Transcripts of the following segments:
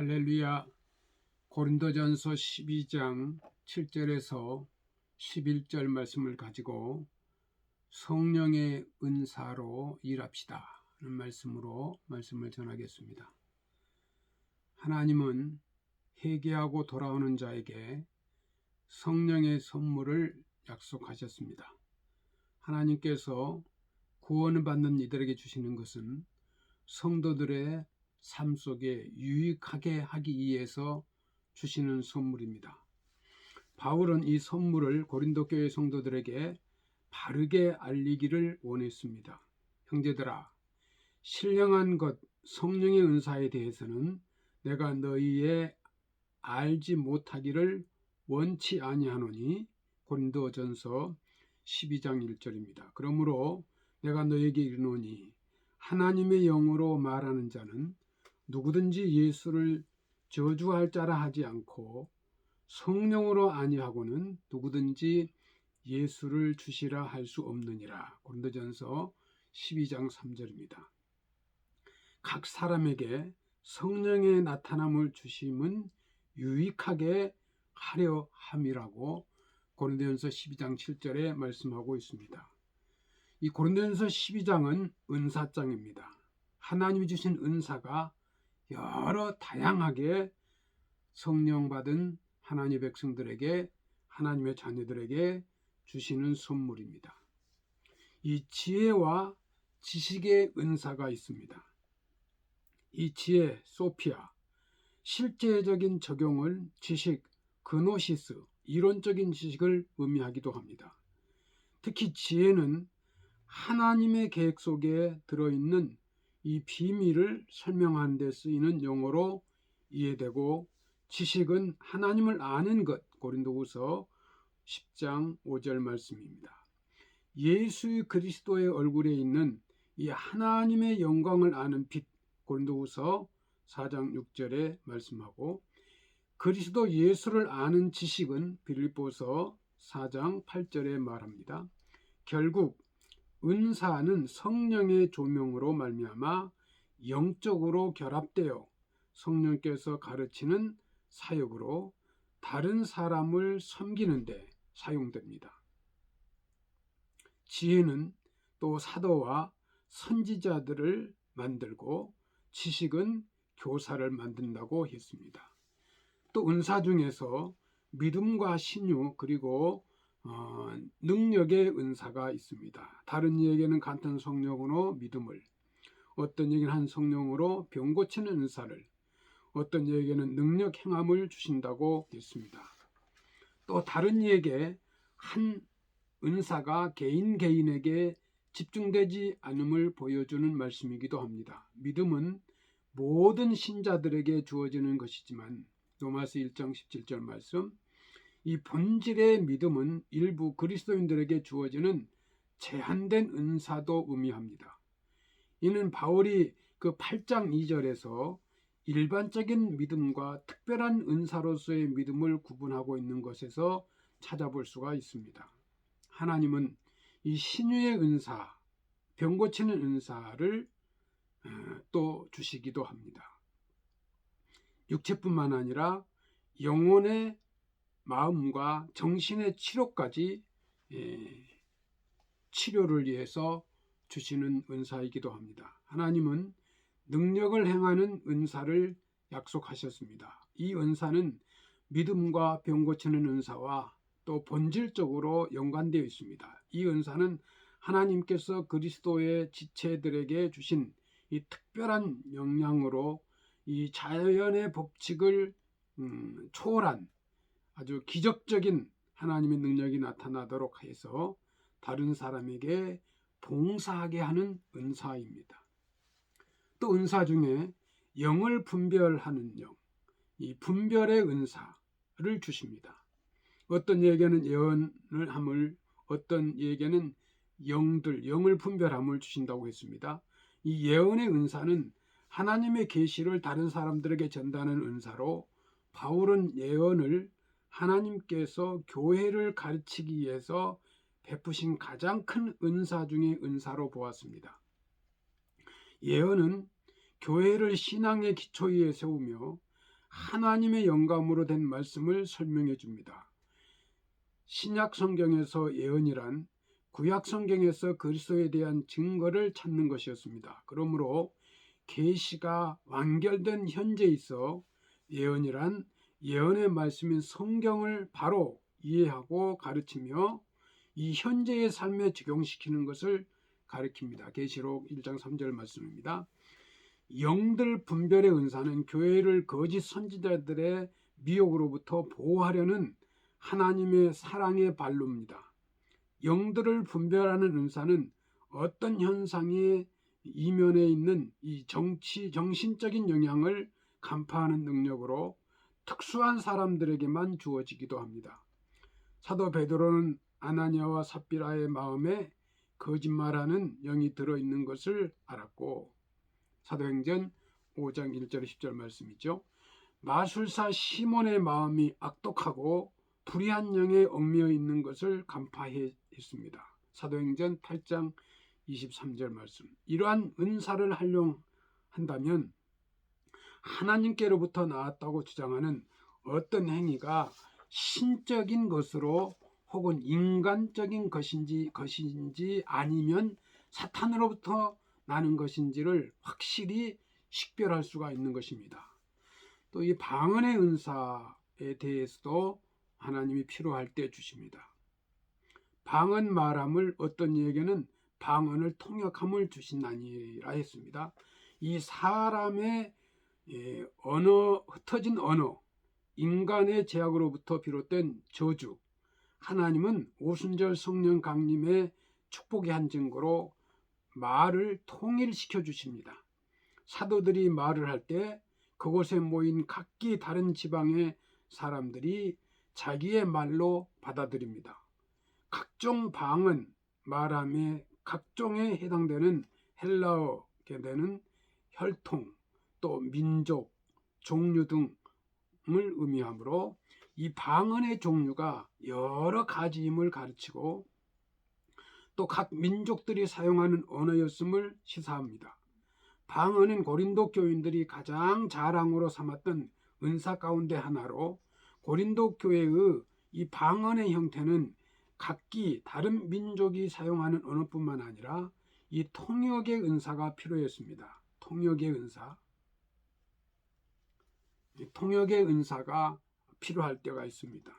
할렐루야 고린도전서 12장 7절에서 11절 말씀을 가지고 성령의 은사로 일합시다 하는 말씀으로 말씀을 전하겠습니다. 하나님은 회개하고 돌아오는 자에게 성령의 선물을 약속하셨습니다. 하나님께서 구원을 받는 이들에게 주시는 것은 성도들의 삶 속에 유익하게 하기 위해서 주시는 선물입니다. 바울은 이 선물을 고린도 교회 성도들에게 바르게 알리기를 원했습니다. 형제들아, 신령한 것 성령의 은사에 대해서는 내가 너희의 알지 못하기를 원치 아니하노니 고린도전서 12장 1절입니다. 그러므로 내가 너에게 이르노니 하나님의 영으로 말하는 자는 누구든지 예수를 저주할 자라 하지 않고 성령으로 아니하고는 누구든지 예수를 주시라 할 수 없느니라. 고린도전서 12장 3절입니다. 각 사람에게 성령의 나타남을 주심은 유익하게 하려 함이라고 고린도전서 12장 7절에 말씀하고 있습니다. 이 고린도전서 12장은 은사장입니다. 하나님이 주신 은사가 여러 다양하게 성령 받은 하나님의 백성들에게 하나님의 자녀들에게 주시는 선물입니다. 이 지혜와 지식의 은사가 있습니다. 이 지혜 소피아 실제적인 적용을 지식 그노시스 이론적인 지식을 의미하기도 합니다. 특히 지혜는 하나님의 계획 속에 들어있는 이 비밀을 설명하는 데 쓰이는 용어로 이해되고 지식은 하나님을 아는 것 고린도후서 10장 5절 말씀입니다. 예수 그리스도의 얼굴에 있는 이 하나님의 영광을 아는 빛 고린도후서 4장 6절에 말씀하고 그리스도 예수를 아는 지식은 빌립보서 4장 8절에 말합니다. 결국 은사는 성령의 조명으로 말미암아 영적으로 결합되어 성령께서 가르치는 사역으로 다른 사람을 섬기는데 사용됩니다. 지혜는 또 사도와 선지자들을 만들고 지식은 교사를 만든다고 했습니다. 또 은사 중에서 믿음과 신유 그리고 어, 능력의 은사가 있습니다. 다른 이에게는 같은 성령으로 믿음을, 어떤 이에게는 한 성령으로 병 고치는 은사를, 어떤 이에게는 능력 행함을 주신다고 했습니다. 또 다른 이에게 한 은사가 개인 개인에게 집중되지 않음을 보여주는 말씀이기도 합니다. 믿음은 모든 신자들에게 주어지는 것이지만 로마서 1장 17절 말씀 이 본질의 믿음은 일부 그리스도인들에게 주어지는 제한된 은사도 의미합니다. 이는 바울이 그 8장 2절에서 일반적인 믿음과 특별한 은사로서의 믿음을 구분하고 있는 것에서 찾아볼 수가 있습니다. 하나님은 이 신유의 은사, 병 고치는 은사를 어, 또 주시기도 합니다. 육체뿐만 아니라 영혼의 마음과 정신의 치료까지 예, 치료를 위해서 주시는 은사이기도 합니다. 하나님은 능력을 행하는 은사를 약속하셨습니다. 이 은사는 믿음과 병 고치는 은사와 또 본질적으로 연관되어 있습니다. 이 은사는 하나님께서 그리스도의 지체들에게 주신 이 특별한 영향으로 이 자연의 법칙을 음, 초월한 아주 기적적인 하나님의 능력이 나타나도록 해서 다른 사람에게 봉사하게 하는 은사입니다. 또 은사 중에 영을 분별하는 영, 이 분별의 은사를 주십니다. 어떤 예에게는 예언을 함을, 어떤 예에게는 영들, 영을 분별함을 주신다고 했습니다. 이 예언의 은사는 하나님의 계시를 다른 사람들에게 전다는 은사로 바울은 예언을 하나님께서 교회를 가르치기 위해서 베푸신 가장 큰 은사 중의 은사로 보았습니다. 예언은 교회를 신앙의 기초 위에 세우며 하나님의 영감으로 된 말씀을 설명해 줍니다. 신약 성경에서 예언이란 구약 성경에서 그리스도에 대한 증거를 찾는 것이었습니다. 그러므로 계시가 완결된 현재 있어 예언이란 예언의 말씀인 성경을 바로 이해하고 가르치며 이 현재의 삶에 적용시키는 것을 가리킵니다. 계시록 1장 3절 말씀입니다. 영들 분별의 은사는 교회를 거짓 선지자들의 미혹으로부터 보호하려는 하나님의 사랑의 발로입니다. 영들을 분별하는 은사는 어떤 현상의 이면에 있는 이 정치 정신적인 영향을 간파하는 능력으로 특수한 사람들에게만 주어지기도 합니다. 사도 베드로는 아나니아와 삽비라의 마음에 거짓말하는 영이 들어 있는 것을 알았고 사도행전 5장 1절 10절 말씀이죠. 마술사 시몬의 마음이 악독하고 불의한 영에 얽매여 있는 것을 간파했습니다. 사도행전 8장 23절 말씀. 이러한 은사를 활용한다면 하나님께로부터 나왔다고 주장하는 어떤 행위가 신적인 것으로 혹은 인간적인 것인지 것인지 아니면 사탄으로부터 나는 것인지를 확실히 식별할 수가 있는 것입니다. 또 이 방언의 은사에 대해서도 하나님이 필요할 때 주십니다. 방언 말함을 어떤 이에게는 방언을 통역함을 주신다니라 했습니다. 이 사람의 예, 언어 흩어진 언어 인간의 제약으로부터 비롯된 저주 하나님은 오순절 성령 강림의 축복의 한 증거로 말을 통일시켜 주십니다. 사도들이 말을 할 때 그곳에 모인 각기 다른 지방의 사람들이 자기의 말로 받아들입니다. 각종 방언, 말함의 각종에 해당되는 헬라어게 되는 혈통, 또 민족, 종류 등을 의미하므로 이 방언의 종류가 여러 가지임을 가르치고 또 각 민족들이 사용하는 언어였음을 시사합니다. 방언은 고린도 교인들이 가장 자랑으로 삼았던 은사 가운데 하나로 고린도 교회의 이 방언의 형태는 각기 다른 민족이 사용하는 언어뿐만 아니라 이 통역의 은사가 필요했습니다. 통역의 은사. 통역의 은사가 필요할 때가 있습니다.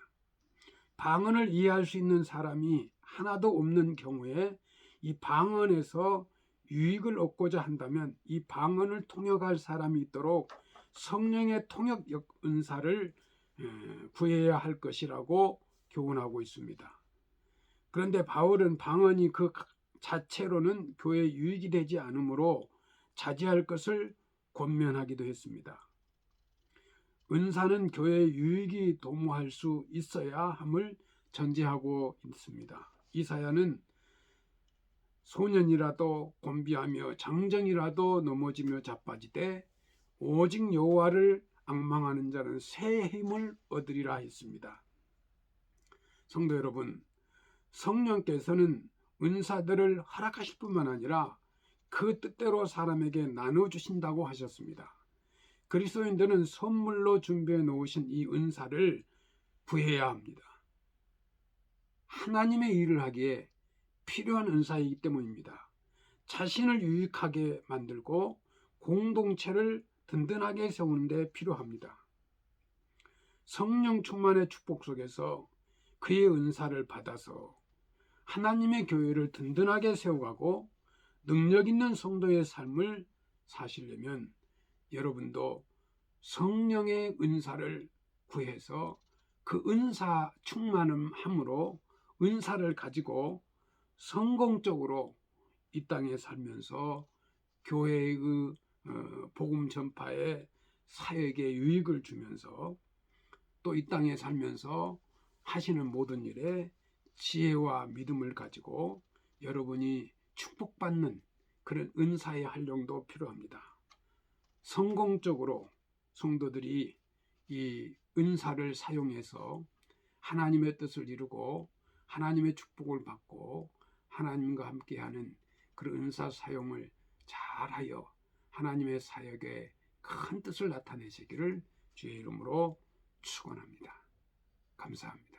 방언을 이해할 수 있는 사람이 하나도 없는 경우에 이 방언에서 유익을 얻고자 한다면 이 방언을 통역할 사람이 있도록 성령의 통역 은사를 구해야 할 것이라고 교훈하고 있습니다. 그런데 바울은 방언이 그 자체로는 교회 유익이 되지 않으므로 자제할 것을 권면하기도 했습니다. 은사는 교회 유익이 도모할 수 있어야 함을 전제하고 있습니다. 이사야는 소년이라도 곤비하며 장정이라도 넘어지며 자빠지되 오직 여호와를 악망하는 자는 새 힘을 얻으리라 했습니다. 성도 여러분, 성령께서는 은사들을 허락하실 뿐만 아니라 그 뜻대로 사람에게 나눠 주신다고 하셨습니다. 그리스도인들은 선물로 준비해 놓으신 이 은사를 구해야 합니다. 하나님의 일을 하기에 필요한 은사이기 때문입니다. 자신을 유익하게 만들고 공동체를 든든하게 세우는 데 필요합니다. 성령 충만의 축복 속에서 그의 은사를 받아서 하나님의 교회를 든든하게 세워가고 능력 있는 성도의 삶을 사시려면 여러분도 성령의 은사를 구해서 그 은사 충만함으로 은사를 가지고 성공적으로 이 땅에 살면서 교회의 어, 복음 전파에 사역에 유익을 주면서 또 이 땅에 살면서 하시는 모든 일에 지혜와 믿음을 가지고 여러분이 축복받는 그런 은사의 활용도 필요합니다. 성공적으로 성도들이 이 은사를 사용해서 하나님의 뜻을 이루고 하나님의 축복을 받고 하나님과 함께하는 그런 은사 사용을 잘하여 하나님의 사역에 큰 뜻을 나타내시기를 주의 이름으로 축원합니다. 감사합니다.